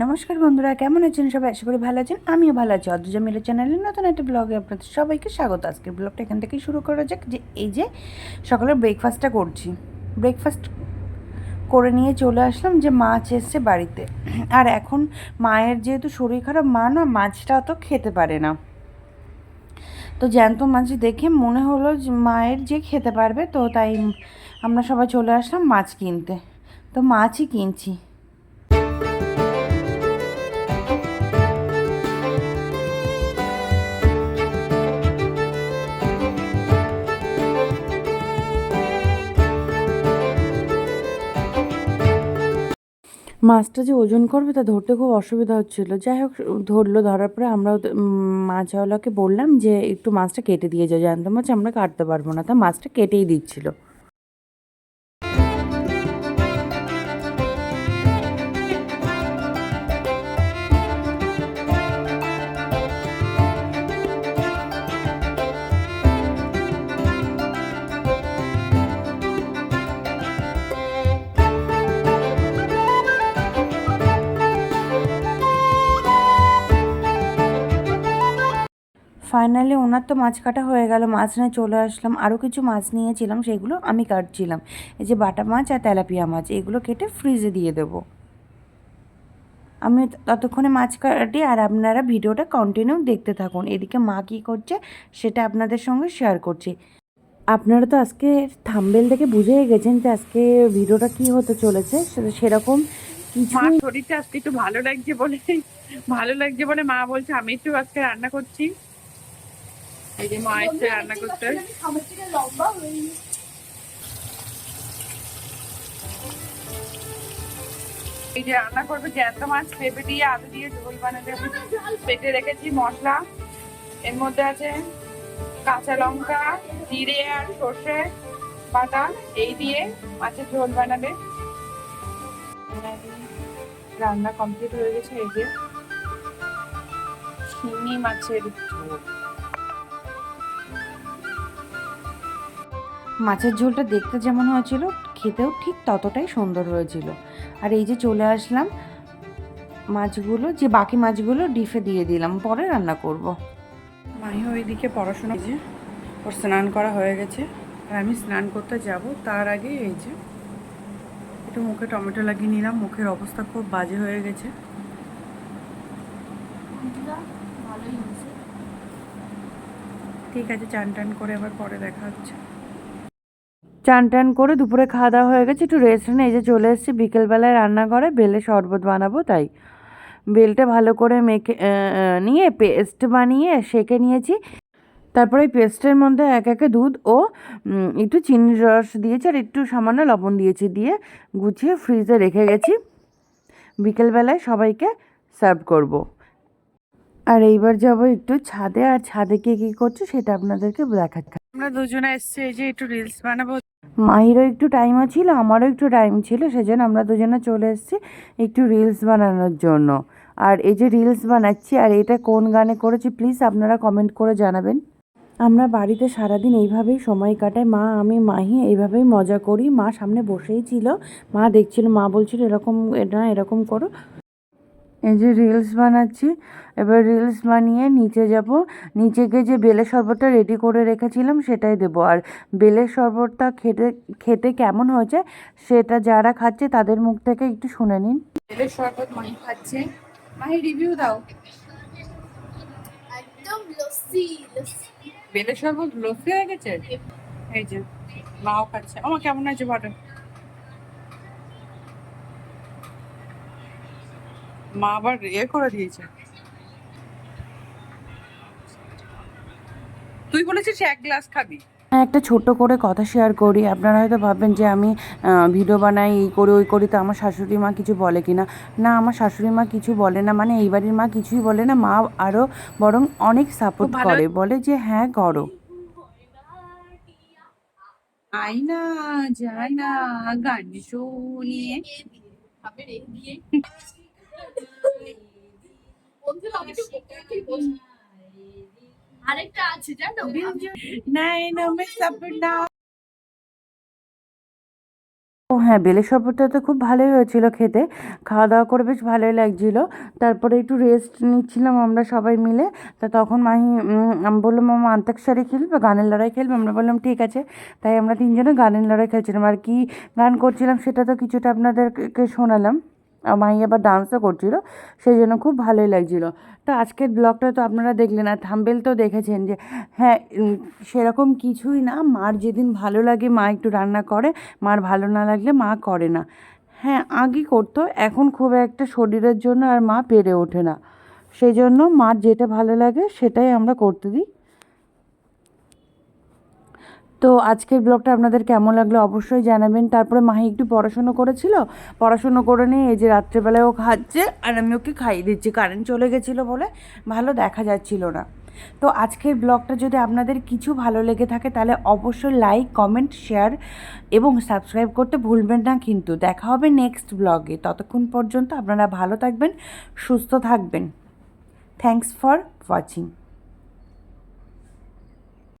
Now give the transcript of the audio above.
নমস্কার বন্ধুরা, কেমন আছেন সবাই? আশা করি ভালো আছেন, আমিও ভালো আছি। অদ্ভুজা মিলে চ্যানেলের নতুন একটা ব্লগে আপনাদের সবাইকে স্বাগত। আজকের ব্লগটা এখান থেকেই শুরু করা যাক। যে এই যে সকালে ব্রেকফাস্টটা করছি ব্রেকফাস্ট করে নিয়ে চলে আসলাম যে মাছ এসছে বাড়িতে। আর এখন মায়ের যেহেতু শরীর খারাপ, মা না মাছটা অত খেতে পারে না। তো জ্যান্ত মাছ দেখে মনে হলো যে মায়ের যে খেতে পারবে, তো তাই আমরা সবাই চলে আসলাম মাছ কিনতে। তো মাছই কিনছি। মাছটা যে ওজন করবে তা ধরতে খুব অসুবিধা হচ্ছিল। যাই হোক, ধরলো ধরার পরে আমরাও মাছওয়ালাকে বললাম যে, একটু মাছটা কেটে দিয়ে যাও জানতো মাছ, আমরা কাটতে পারব না। তা মাছটা কেটেই দিচ্ছিল। ফাইনালি ওনার তো মাছ কাটা হয়ে গেল, মাছ নিয়ে চলে আসলাম। আরও কিছু মাছ নিয়েছিলাম, সেগুলো আমি কাটছিলাম। এই যে বাটা মাছ আর তেলাপিয়া মাছ, এগুলো কেটে ফ্রিজে দিয়ে দেবো। আমি ততক্ষণে মাছ কাটি আর আপনারা ভিডিওটা কন্টিনিউ দেখতে থাকুন। এদিকে মা কী করছে, সেটা আপনাদের সঙ্গে শেয়ার করছি। আপনারা তো আজকে থাম্বেল থেকে বুঝেই গেছেন যে আজকে ভিডিওটা কি হতে চলেছে। সেরকম শরীরটা আজকে একটু ভালো লাগছে বলে, ভালো লাগছে বলে মা বলছে, আমি একটু আজকে রান্না করছি। এই যে রান্না করতে করবে জ্যান্ত মাছ পেঁপে দিয়ে, আলু দিয়ে, ঝোল বানাতে পেটে রেখেছি মশলা। এর মধ্যে আছে কাঁচা লঙ্কা, জিরে আর সর্ষে বাটা, এই দিয়ে মাছের ঝোল বানাবে। রান্না কমপ্লিট হয়ে গেছে, এই যে। শিঙি মাছের ঝোল। মাছের ঝোলটা দেখতে যেমন হয়েছিল খেতেও ঠিক ততটাই সুন্দর হয়েছিল। আর এই যে চলে আসলাম মাছগুলো যে বাকি মাছগুলো ডিফে দিয়ে দিলাম পরে রান্না করব। মাহি ওইদিকে পড়াশোনা যে ওর স্নান করা হয়ে গেছে আর আমি স্নান করতে যাব তার আগে এই যে একটু মুখে টমেটো লাগিয়ে নিলাম মুখের অবস্থা খুব বাজে হয়ে গেছে। ঠিক আছে চান টান করে আবার পরে দেখা হচ্ছে। চান টান করে দুপুরে খাওয়া দাওয়া হয়ে গেছে, একটু রেস্ট নিয়ে এই যে চলে এসেছি। বিকেলবেলায় রান্না করে বেলে শরবত বানাবো, তাই। বেলটা ভালো করে মেখে নিয়ে পেস্ট বানিয়ে সেঁকে নিয়েছি। তারপরে এই পেস্টের মধ্যে এক একে দুধ ও একটু চিনির রস দিয়েছি আর একটু সামান্য লবণ দিয়েছি, দিয়ে গুছিয়ে ফ্রিজে রেখে গেছি। বিকেলবেলায় সবাইকে সার্ভ করব। আর এইবার যাব একটু ছাদে, আর ছাদে কে কী করছে সেটা আপনাদেরকে দেখাচ্ছি। আমরা দুজনে এসছি, এই যে একটু রিলস বানাবো মাহিরও একটু টাইমও ছিল, আমারও একটু টাইম ছিল, সেজন্য আমরা দুজনে চলে এসেছি একটু রিলস বানানোর জন্য। আর এই যে রিলস বানাচ্ছি, আর এটা কোন গানে করেছি প্লিজ আপনারা কমেন্ট করে জানাবেন। আমরা বাড়িতে সারাদিন এইভাবেই সময় কাটাই, মা, আমি, মাহি, এইভাবেই মজা করি। মা সামনে বসেই ছিল, মা দেখছিল, মা বলছিল, এরকম, এটা এরকম করো। এই যে রিলস বানাচ্ছি এবার রিলস বানিয়ে নিচে যাব। নিচে গিয়ে যে বেলের শরবতটা রেডি করে রেখেছিলাম সেটাই দেবো। আর বেলের শরবতটা খেতে খেতে কেমন হয়েছে সেটা যারা খাচ্ছে তাদের মুখ থেকে একটু শুনে নিন। বেলের শরবত মাহি খাচ্ছে। মাহি রিভিউ দাও। একদম লস্যি বেলের শরবত লস্যি হয়ে গেছে? এই যে মাও খাচ্ছে। আমার কেমন আছে বলো? মা আবার ইয়ে করে দিয়েছে। তুই বলেছিস এক গ্লাস খাবি। একটা ছোট করে কথা শেয়ার করি। আপনারা হয়তো ভাববেন যে আমি ভিডিও বানাই এই করি ওই করি তো আমার শাশুড়ি মা কিছু বলে কি না না আমার শাশুড়ি মা কিছু বলে না। মানে এই বাড়ির মা কিছুই বলে না মা আরও বরং অনেক সাপোর্ট করে। বলে যে হ্যাঁ করো। আই না যাই না গান শুনিয়ে। আরেকটা আছে জানো? নাই না ও হ্যাঁ বেলের শরবতটা তো খুব ভালোই হয়েছিল খেতে। খাওয়া দাওয়া করে বেশ ভালোই লাগছিল। তারপরে একটু রেস্ট নিচ্ছিলাম আমরা সবাই মিলে। তা তখন মাহি বললাম মামা আন্তাক্ষরী খেলবে? গানের লড়াই খেলবে? আমরা বললাম ঠিক আছে। তাই আমরা তিনজনে গানের লড়াই খেলছিলাম। আর কি গান করছিলাম সেটা তো কিছুটা আপনাদেরকে শোনালাম। মাহি আবার ডান্সও করছিল, সেই জন্য খুব ভালোই লাগছিল। তো আজকের ব্লগটা তো আপনারা দেখলেন, আর থাম্বেল তো দেখেছেন যে হ্যাঁ সেরকম কিছুই না, মার যেদিন ভালো লাগে, মা একটু রান্না করে, মার ভালো না লাগলে মা করে না। হ্যাঁ আগে করতো, এখন খুব একটা শরীরের জন্য আর মা পেরে ওঠে না। সেই জন্য মার যেটা ভালো লাগে, সেটাই আমরা করতে দিই। তো আজকের ব্লগটা আপনাদের কেমন লাগল অবশ্যই জানাবেন। তারপরে মাহি একটু পড়াশুনো করেছিল। পড়াশুনো করে নিয়ে এই যে রাত্রেবেলায় ও খাচ্ছে আর আমি ওকে খাইয়ে দিচ্ছি। কারেন্ট চলে গেছিল বলে ভালো দেখা যাচ্ছিল না। তো আজকের ব্লগটা যদি আপনাদের কিছু ভালো লেগে থাকে তাহলে অবশ্যই লাইক, কমেন্ট, শেয়ার এবং সাবস্ক্রাইব করতে ভুলবেন না কিন্তু। দেখা হবে নেক্সট ব্লগে। ততক্ষণ পর্যন্ত আপনারা ভালো থাকবেন, সুস্থ থাকবেন। Thanks for watching